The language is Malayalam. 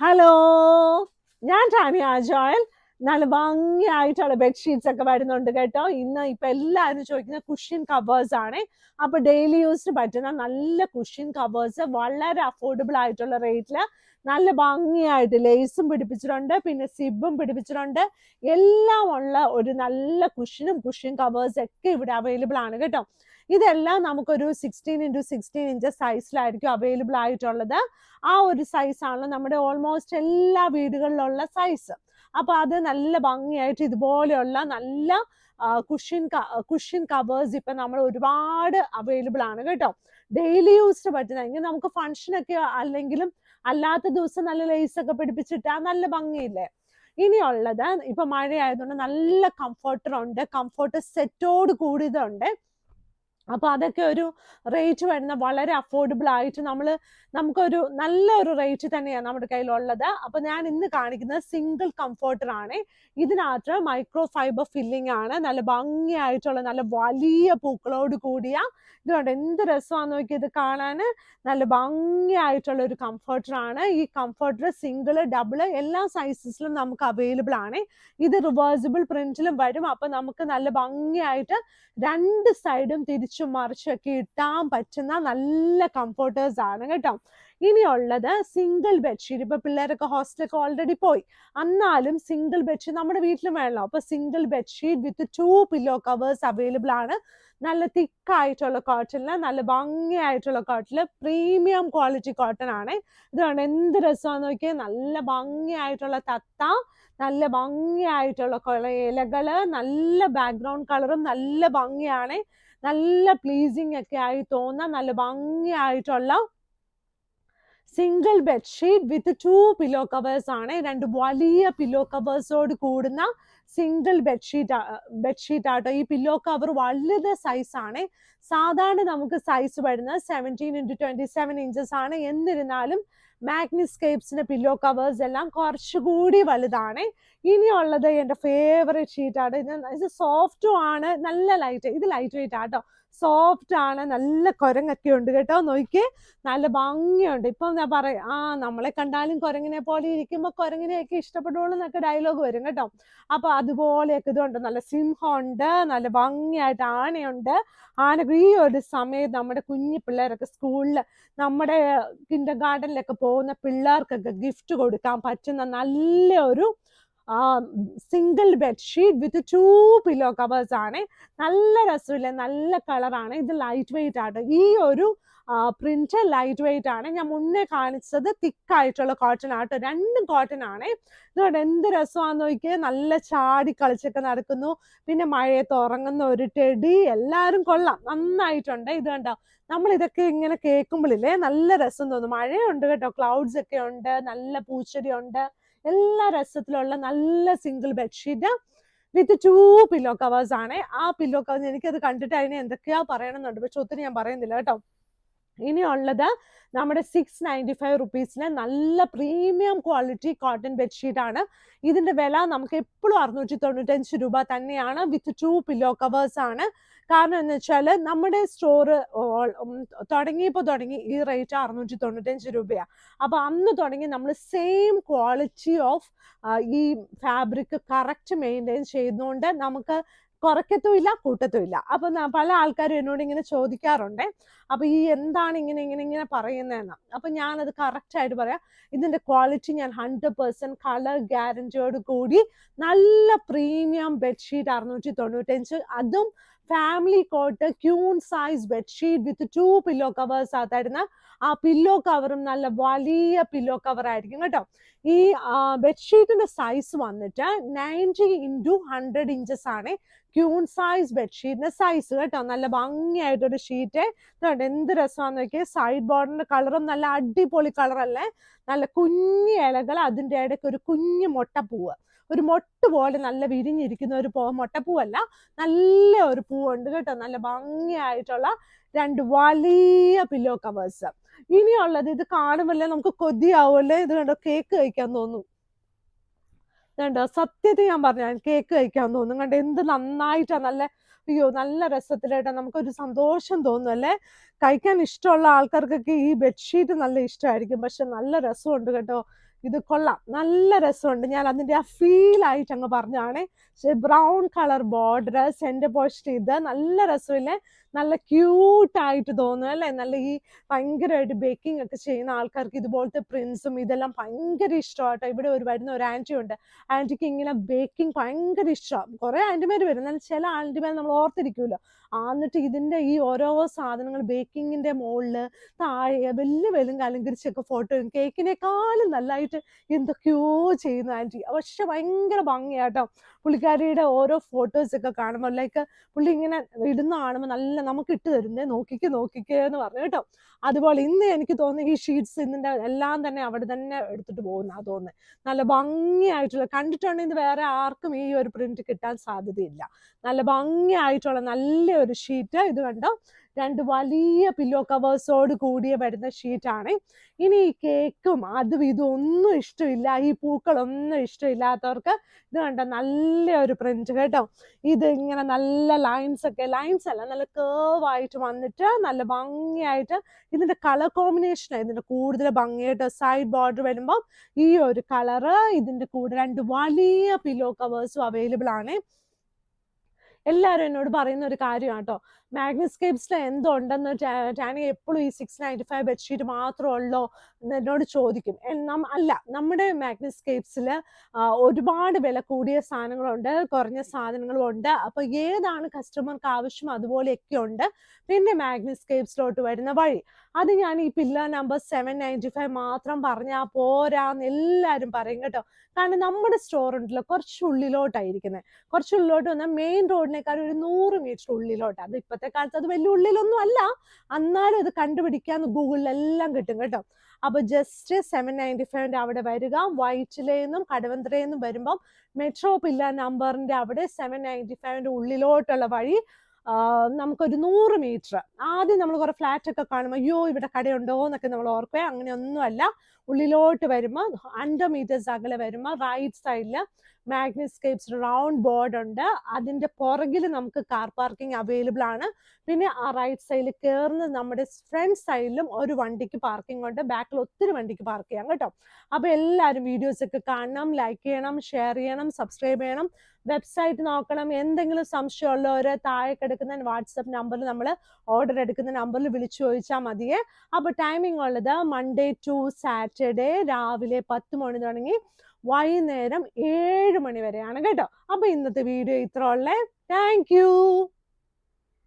ഹലോ ഞാൻ ടാനിയ ജോയൽ നല്ല ഭംഗിയായിട്ടുള്ള ബെഡ്ഷീറ്റ്സ് ഒക്കെ വരുന്നുണ്ട് കേട്ടോ. ഇന്ന് ഇപ്പൊ എല്ലാവരും ചോദിക്കുന്ന കുഷ്യൻ കവേഴ്സ് ആണ്. അപ്പൊ ഡെയിലി യൂസിന് പറ്റുന്ന നല്ല കുഷ്യൻ കവേഴ്സ് വളരെ അഫോർഡബിൾ ആയിട്ടുള്ള റേറ്റിൽ നല്ല ഭംഗിയായിട്ട് ലേസും പിടിപ്പിച്ചിട്ടുണ്ട് പിന്നെ സിബും പിടിപ്പിച്ചിട്ടുണ്ട്. എല്ലാം ഉള്ള ഒരു നല്ല കുഷ്യനും കുഷ്യൻ കവേഴ്സ് ഒക്കെ ഇവിടെ അവൈലബിൾ ആണ് കേട്ടോ. ഇതെല്ലാം നമുക്കൊരു സിക്സ്റ്റീൻ ഇന്റു സിക്സ്റ്റീൻ ഇഞ്ച് സൈസിലായിരിക്കും അവൈലബിൾ ആയിട്ടുള്ളത്. ആ ഒരു സൈസാണ് നമ്മുടെ ഓൾമോസ്റ്റ് എല്ലാ വീടുകളിലുള്ള സൈസ് അപ്പോൾ അത് നല്ല ഭംഗിയായിട്ട് ഇതുപോലെയുള്ള നല്ല കുഷ്യൻ കുഷ്യൻ കവേഴ്സ് ഇപ്പൊ നമ്മൾ ഒരുപാട് അവൈലബിൾ ആണ് കേട്ടോ. ഡെയിലി യൂസ്ഡ് പറ്റുന്ന എങ്കിൽ നമുക്ക് ഫംഗ്ഷനൊക്കെ അല്ലെങ്കിലും അല്ലാത്ത ദിവസം നല്ല ലേസ് ഒക്കെ പിടിപ്പിച്ചിട്ടാ നല്ല ഭംഗിയില്ലേ? ഇനിയുള്ളത് ഇപ്പൊ മഴയായതുകൊണ്ട് നല്ല കംഫർട്ടർ ഉണ്ട്. കംഫർട്ടർ സെറ്റോട് കൂടിയതുണ്ട്. അപ്പൊ അതൊക്കെ ഒരു റേറ്റ് വരുന്ന വളരെ അഫോർഡബിൾ ആയിട്ട് നമ്മൾ നമുക്കൊരു നല്ലൊരു റേറ്റ് തന്നെയാണ് നമ്മുടെ കയ്യിലുള്ളത്. അപ്പൊ ഞാൻ ഇന്ന് കാണിക്കുന്നത് സിംഗിൾ കംഫർട്ടർ ആണ്. ഇതിനകത്ത് മൈക്രോ ഫൈബർ ഫില്ലിംഗ് ആണ്. നല്ല ഭംഗിയായിട്ടുള്ള നല്ല വലിയ പൂക്കളോട് കൂടിയ ഇതുകൊണ്ട് എന്ത് രസമാണെന്ന് നോക്കി ഇത് കാണാൻ നല്ല ഭംഗിയായിട്ടുള്ള ഒരു കംഫർട്ടർ ആണ്. ഈ കംഫർട്ടർ സിംഗിൾ ഡബിൾ എല്ലാ സൈസസിലും നമുക്ക് അവൈലബിൾ ആണ്. ഇത് റിവേഴ്സിബിൾ പ്രിന്റിലും വരും. അപ്പൊ നമുക്ക് നല്ല ഭംഗിയായിട്ട് രണ്ട് സൈഡും തിരിച്ചും മറിച്ചും മറിച്ചൊക്കെ ഇട്ടാൻ പറ്റുന്ന നല്ല കംഫർട്ടേഴ്സ് ആണ് കേട്ടോ. ഇനിയുള്ളത് സിംഗിൾ ബെഡ്ഷീറ്റ് ഇപ്പൊ പിള്ളേരൊക്കെ ഹോസ്റ്റലൊക്കെ ഓൾറെഡി പോയി. എന്നാലും സിംഗിൾ ബെഡ്ഷീറ്റ് നമ്മുടെ വീട്ടിലും വേണമല്ലോ അപ്പൊ single bedsheet with two pillow covers available ആണ്. നല്ല തിക്കായിട്ടുള്ള കോട്ടണിൽ നല്ല ഭംഗിയായിട്ടുള്ള കോട്ടണിൽ പ്രീമിയം ക്വാളിറ്റി കോട്ടൺ ആണ്. ഇതാണ് എന്ത് രസമാണെന്ന് നോക്കിയാൽ നല്ല ഭംഗിയായിട്ടുള്ള തത്ത നല്ല ഭംഗിയായിട്ടുള്ള ഇലകൾ നല്ല ബാക്ക്ഗ്രൗണ്ട് കളറും നല്ല ഭംഗിയാണ്. നല്ല പ്ലീസിങ് ഒക്കെ ആയി തോന്നാൻ നല്ല ഭംഗിയായിട്ടുള്ള single bedsheet with two pillow covers ആണ്. രണ്ട് വലിയ പില്ലോ കവേഴ്സോട് കൂടുന്ന സിംഗിൾ ബെഡ്ഷീറ്റ് ബെഡ്ഷീറ്റ് ആട്ടോ. ഈ പില്ലോ കവർ വലുത് സൈസ് ആണ്. സാധാരണ നമുക്ക് സൈസ് വരുന്നത് seventeen into twenty seven inches ആണ്. എന്നിരുന്നാലും മാഗ്നിസ്കേപ്സിന്റെ പില്ലോ കവേഴ്സ് എല്ലാം കുറച്ചുകൂടി വലുതാണ്. ഇനിയുള്ളത് എന്റെ ഫേവറേറ്റ് ഷീറ്റാണ് ഇത് ഇത് സോഫ്റ്റും ആണ്. നല്ല ലൈറ്റ് ഇത് ലൈറ്റ് വെയിറ്റ് ആട്ടോ. സോഫ്റ്റ് ആണ് നല്ല കുരങ്ങൊക്കെ ഉണ്ട് കേട്ടോ നോക്കി നല്ല ഭംഗിയുണ്ട്. ഇപ്പം ഞാൻ പറയും ആ നമ്മളെ കണ്ടാലും കുരങ്ങിനെ പോലെ ഇരിക്കുമ്പോൾ കുരങ്ങിനെയൊക്കെ ഇഷ്ടപ്പെടുള്ളൂ എന്നൊക്കെ ഡയലോഗ് വരും കേട്ടോ. അപ്പൊ അതുപോലെയൊക്കെ ഇതുണ്ട്. നല്ല സിംഹമുണ്ട് നല്ല ഭംഗിയായിട്ട് ആനയുണ്ട്. ആനക്ക് ഈ ഒരു സമയത്ത് നമ്മുടെ കുഞ്ഞു പിള്ളേരൊക്കെ സ്കൂളിൽ നമ്മുടെ കിൻഡർ ഗാർഡനിലൊക്കെ പോകുന്ന പിള്ളേർക്കൊക്കെ ഗിഫ്റ്റ് കൊടുക്കാൻ പറ്റുന്ന നല്ല ഒരു single bedsheet with two pillow covers ആണ്. നല്ല രസമില്ല? നല്ല കളറാണ് ഇത് ലൈറ്റ് വെയിറ്റ് ആണ്. ഈ ഒരു പ്രിന്റ് ലൈറ്റ് വെയിറ്റ് ആണ്. ഞാൻ മുന്നേ കാണിച്ചത് തിക്കായിട്ടുള്ള കോട്ടൺ ആട്ടോ രണ്ടും കോട്ടൺ ആണ്. ഇതുകൊണ്ട് എന്ത് രസമാണെന്ന് നോക്കിയാൽ നല്ല ചാടി കളിച്ചൊക്കെ നടക്കുന്നു. പിന്നെ മഴയത്ത് ഉറങ്ങുന്ന ഒരു ടെടി എല്ലാവരും കൊള്ളാം. നന്നായിട്ടുണ്ട്. ഇത് കണ്ടോ? നമ്മൾ ഇതൊക്കെ ഇങ്ങനെ കേൾക്കുമ്പോഴില്ലേ നല്ല രസം തോന്നും. മഴയുണ്ട് കേട്ടോ. ക്ലൗഡ്സ് ഒക്കെ ഉണ്ട്. നല്ല പൂച്ചെടി ഉണ്ട്. എല്ലാ രസത്തിലുള്ള നല്ല single bedsheet with two pillow covers ആണ്. ആ പില്ലോ കവേഴ്സ് എനിക്കത് കണ്ടിട്ട് അതിനെ എന്തൊക്കെയാ പറയണമെന്നുണ്ട്. പക്ഷെ ഒത്തിരി ഞാൻ പറയുന്നില്ല കേട്ടോ. ഇനിയുള്ളത് നമ്മുടെ സിക്സ് നയന്റി ഫൈവ് റുപ്പീസിന് നല്ല പ്രീമിയം ക്വാളിറ്റി കോട്ടൺ ബെഡ്ഷീറ്റ് ആണ്. ഇതിന്റെ വില നമുക്ക് എപ്പോഴും അറുന്നൂറ്റി തൊണ്ണൂറ്റഞ്ച് രൂപ തന്നെയാണ് വിത്ത് ടു പില്ലോ കവേഴ്സ് ആണ്. കാരണം എന്ന് വെച്ചാൽ നമ്മുടെ സ്റ്റോർ തുടങ്ങിയപ്പോൾ തുടങ്ങി ഈ റേറ്റ് അറുന്നൂറ്റി തൊണ്ണൂറ്റഞ്ച് രൂപയാണ് അപ്പൊ അന്ന് തുടങ്ങി നമ്മൾ സെയിം ക്വാളിറ്റി ഓഫ് ഈ ഫാബ്രിക് കറക്റ്റ് മെയിന്റെയിൻ ചെയ്യുന്നതുകൊണ്ട് നമുക്ക് കുറയ്ക്കത്തുമില്ല കൂട്ടത്തുമില്ല. അപ്പൊ പല ആൾക്കാരും എന്നോട് ഇങ്ങനെ ചോദിക്കാറുണ്ട്. അപ്പൊ ഈ എന്താണ് ഇങ്ങനെ ഇങ്ങനെ ഇങ്ങനെ പറയുന്നതെന്ന്. അപ്പൊ ഞാനത് കറക്റ്റ് ആയിട്ട് പറയാം. ഇതിന്റെ ക്വാളിറ്റി ഞാൻ ഹൺഡ്രഡ് പെർസെന്റ് കളർ ഗ്യാരണ്ടിയോട് കൂടി നല്ല പ്രീമിയം ബെഡ്ഷീറ്റ് അറുന്നൂറ്റി തൊണ്ണൂറ്റഞ്ച്. അതും family cot queen size bedsheet with two pillow covers ആ ആ പില്ലോ കവറും നല്ല വലിയ പില്ലോ കവർ ആയിരിക്കും കേട്ടോ. ഈ ബെഡ്ഷീറ്റിന്റെ സൈസ് വന്നിട്ട് നയന്റി ഇന്റു ഹൺഡ്രഡ് ഇഞ്ചസ് ആണ് ക്യൂൺ സൈസ് ബെഡ്ഷീറ്റിന്റെ സൈസ് കേട്ടോ. നല്ല ഭംഗിയായിട്ടൊരു ഷീറ്റ് എന്ത് രസമാണെന്ന് നോക്കിയാൽ സൈഡ് ബോർഡറിന്റെ കളറും നല്ല അടിപൊളി കളറല്ലേ നല്ല കുഞ്ഞ് ഇലകൾ അതിന്റെ ഇടയ്ക്ക് ഒരു കുഞ്ഞു മുട്ടപ്പൂവ് ഒരു മൊട്ട് പോലെ നല്ല വിരിഞ്ഞിരിക്കുന്ന ഒരു പൂ മുട്ടപ്പൂവല്ല നല്ല ഒരു പൂവുണ്ട് കേട്ടോ. നല്ല ഭംഗിയായിട്ടുള്ള രണ്ട് വലിയ പില്ലോ കവേഴ്സ് ഇനിയുള്ളത് ഇത് കാണുമല്ലേ നമുക്ക് കൊതിയാവുമല്ലേ? ഇത് കണ്ടോ കേക്ക് കഴിക്കാൻ തോന്നും. കണ്ടോ സത്യത്തിൽ ഞാൻ പറഞ്ഞു കേക്ക് കഴിക്കാൻ തോന്നും. കണ്ടോ എന്ത് നന്നായിട്ടാ നല്ല അയ്യോ നല്ല രസത്തിലായിട്ട് നമുക്കൊരു സന്തോഷം തോന്നും അല്ലേ? കഴിക്കാൻ ഇഷ്ടമുള്ള ആൾക്കാർക്കൊക്കെ ഈ ബെഡ്ഷീറ്റ് നല്ല ഇഷ്ടമായിരിക്കും. പക്ഷെ നല്ല രസമുണ്ട് കേട്ടോ. ഇത് കൊള്ളാം. നല്ല രസമുണ്ട്. ഞാൻ അതിന്റെ ആ ഫീൽ ആയിട്ട് അങ്ങ് പക്ഷേ brown colour border centre post ഇത് നല്ല രസമില്ലേ? നല്ല ക്യൂട്ടായിട്ട് തോന്നുന്നു അല്ലേ? നല്ല ഈ ഭയങ്കരമായിട്ട് ബേക്കിംഗ് ഒക്കെ ചെയ്യുന്ന ആൾക്കാർക്ക് ഇതുപോലത്തെ പ്രിൻസും ഇതെല്ലാം ഭയങ്കര ഇഷ്ടമാട്ടോ. ഇവിടെ ഒരു വരുന്ന ഒരു ആന്റി ഉണ്ട്. ആന്റിക്ക് ഇങ്ങനെ ബേക്കിംഗ് ഭയങ്കര ഇഷ്ടമാണ്. കുറേ ആന്റിമാർ വരും എന്നാൽ ചില ആന്റിമാർ നമ്മൾ ഓർത്തിരിക്കുമല്ലോ എന്നിട്ട് ഇതിന്റെ ഈ ഓരോ സാധനങ്ങൾ ബേക്കിങ്ങിന്റെ മുകളിൽ താഴെ വലിയ വെലും അലങ്കരിച്ചൊക്കെ ഫോട്ടോ കേക്കിനേക്കാളും നല്ലതായിട്ട് എന്തൊക്കെയോ ചെയ്യുന്ന ആന്റി. പക്ഷെ ഭയങ്കര ഭംഗിയാട്ടോ. പുള്ളിക്കാരിയുടെ ഓരോ ഫോട്ടോസ് ഒക്കെ കാണുമ്പോൾ ലൈക്ക് പുള്ളി ഇങ്ങനെ ഇടുന്ന കാണുമ്പോൾ നല്ല നമുക്ക് ഇട്ട് തരുന്നേ നോക്കിക്ക് നോക്കിക്കേ എന്ന് പറഞ്ഞു കേട്ടോ. അതുപോലെ ഇന്ന് എനിക്ക് തോന്നുന്നു ഈ ഷീറ്റ്സ് ഇതിന്റെ എല്ലാം തന്നെ അവിടെ തന്നെ എടുത്തിട്ട് പോകുന്ന തോന്നുന്നത് നല്ല ഭംഗിയായിട്ടുള്ള കണ്ടിട്ടുണ്ടെങ്കിൽ വേറെ ആർക്കും ഈ ഒരു പ്രിന്റ് കിട്ടാൻ സാധ്യതയില്ല. നല്ല ഭംഗിയായിട്ടുള്ള നല്ല ഒരു ഷീറ്റ് ഇത് കണ്ടോ? രണ്ട് വലിയ പില്ലോ കവേഴ്സോട് കൂടിയ വരുന്ന ഷീറ്റാണ് ഇനി ഈ കേക്കും അതും ഇതും ഒന്നും ഇഷ്ടമില്ല. ഈ പൂക്കളൊന്നും ഇഷ്ടമില്ലാത്തവർക്ക് ഇത് കണ്ട? നല്ല ഒരു പ്രിന്റ് കേട്ടോ. ഇത് ഇങ്ങനെ നല്ല ലൈൻസ് ഒക്കെ ലൈൻസ് അല്ല നല്ല കേവ് ആയിട്ട് വന്നിട്ട് നല്ല ഭംഗിയായിട്ട് ഇതിന്റെ കളർ കോമ്പിനേഷൻ ഇതിന്റെ കൂടുതൽ ഭംഗിയായിട്ട് സൈഡ് ബോർഡർ വരുമ്പോൾ ഈ ഒരു കളറ് ഇതിന്റെ കൂടെ രണ്ട് വലിയ പില്ലോ കവേഴ്സും അവൈലബിൾ ആണ്. എല്ലാവരും എന്നോട് പറയുന്ന ഒരു കാര്യമാണ് മാഗ്നസ്കേപ്സിൽ എന്തുണ്ടെന്ന് ടാനി എപ്പോഴും ഈ സിക്സ് നയന്റി ഫൈവ് ബെഡ്ഷീറ്റ് മാത്രമേ ഉള്ളോ എന്ന് എന്നോട് ചോദിക്കും. അല്ല നമ്മുടെ മാഗ്നസ്കേപ്സിൽ ഒരുപാട് വില കൂടിയ സാധനങ്ങളുണ്ട് കുറഞ്ഞ സാധനങ്ങളും ഉണ്ട് അപ്പോൾ ഏതാണ് കസ്റ്റമർക്ക് ആവശ്യം അതുപോലെയൊക്കെ ഉണ്ട്. പിന്നെ മാഗ്നസ്കേപ്സിലോട്ട് വരുന്ന വഴി. അത് ഞാൻ ഈ pillar number seven ninety five മാത്രം പറഞ്ഞാൽ പോരാന്ന് എല്ലാവരും പറയും കേട്ടോ. കാരണം നമ്മുടെ സ്റ്റോർ ഉണ്ടല്ലോ കുറച്ച് ഉള്ളിലോട്ടായിരിക്കുന്നത് കുറച്ച് വന്നാൽ മെയിൻ റോഡിനേക്കാൾ ഒരു നൂറ് മീറ്റർ ഉള്ളിലോട്ട്. അത് ഇപ്പോഴത്തെ കാലത്ത് അത് വലിയ ഉള്ളിലൊന്നും അല്ല. എന്നാലും അത് കണ്ടുപിടിക്കാൻ ഗൂഗിളിലെല്ലാം കിട്ടും കേട്ടോ. അപ്പൊ ജസ്റ്റ് സെവൻ നയന്റി ഫൈവിന്റെ അവിടെ വരിക. വൈറ്റിലേന്നും കടവന്ത്രയെന്നും വരുമ്പം മെട്രോ പില്ല നമ്പറിന്റെ അവിടെ സെവൻ നയന്റി ഫൈവിന്റെ ഉള്ളിലോട്ടുള്ള വഴി നമുക്കൊരു നൂറ് മീറ്റർ ആദ്യം നമ്മൾ കുറെ ഫ്ലാറ്റ് ഒക്കെ കാണുമ്പോൾ അയ്യോ ഇവിടെ കടയുണ്ടോ? എന്നൊക്കെ നമ്മൾ ഓർക്കുക അങ്ങനെയൊന്നുമല്ല. ഉള്ളിലോട്ട് വരുമ്പോൾ ഹൺഡ്രഡ് മീറ്റേഴ്സ് അകലെ വരുമ്പോൾ റൈറ്റ് സൈഡിൽ മാഗ്നസ്കേപ്സ് റൗണ്ട് ബോർഡ് ഉണ്ട്. അതിന്റെ പുറകിൽ നമുക്ക് കാർ പാർക്കിംഗ് അവൈലബിൾ ആണ്. പിന്നെ ആ റൈറ്റ് സൈഡിൽ കയറുന്ന നമ്മുടെ ഫ്രണ്ട് സൈഡിലും ഒരു വണ്ടിക്ക് പാർക്കിംഗ് ഉണ്ട്. ബാക്കിൽ ഒത്തിരി വണ്ടിക്ക് പാർക്ക് ചെയ്യാം കേട്ടോ. അപ്പൊ എല്ലാവരും വീഡിയോസ് ഒക്കെ കാണണം ലൈക്ക് ചെയ്യണം ഷെയർ ചെയ്യണം സബ്സ്ക്രൈബ് ചെയ്യണം. വെബ്സൈറ്റ് നോക്കണം. എന്തെങ്കിലും സംശയമുള്ളവർ താഴെ കിടക്കുന്ന വാട്സപ്പ് നമ്പറിൽ നമ്മൾ ഓർഡർ എടുക്കുന്ന നമ്പറിൽ വിളിച്ചു ചോദിച്ചാൽ മതിയേ. അപ്പോൾ ടൈമിംഗ് ഉള്ളത് മൺഡേ ടു സാറ്റർഡേ രാവിലെ പത്ത് മണി തുടങ്ങി. വൈകുന്നേരം ഏഴ് മണി വരെയാണ് കേട്ടോ. അപ്പോൾ ഇന്നത്തെ വീഡിയോ ഇത്ര ഉള്ളേ. താങ്ക്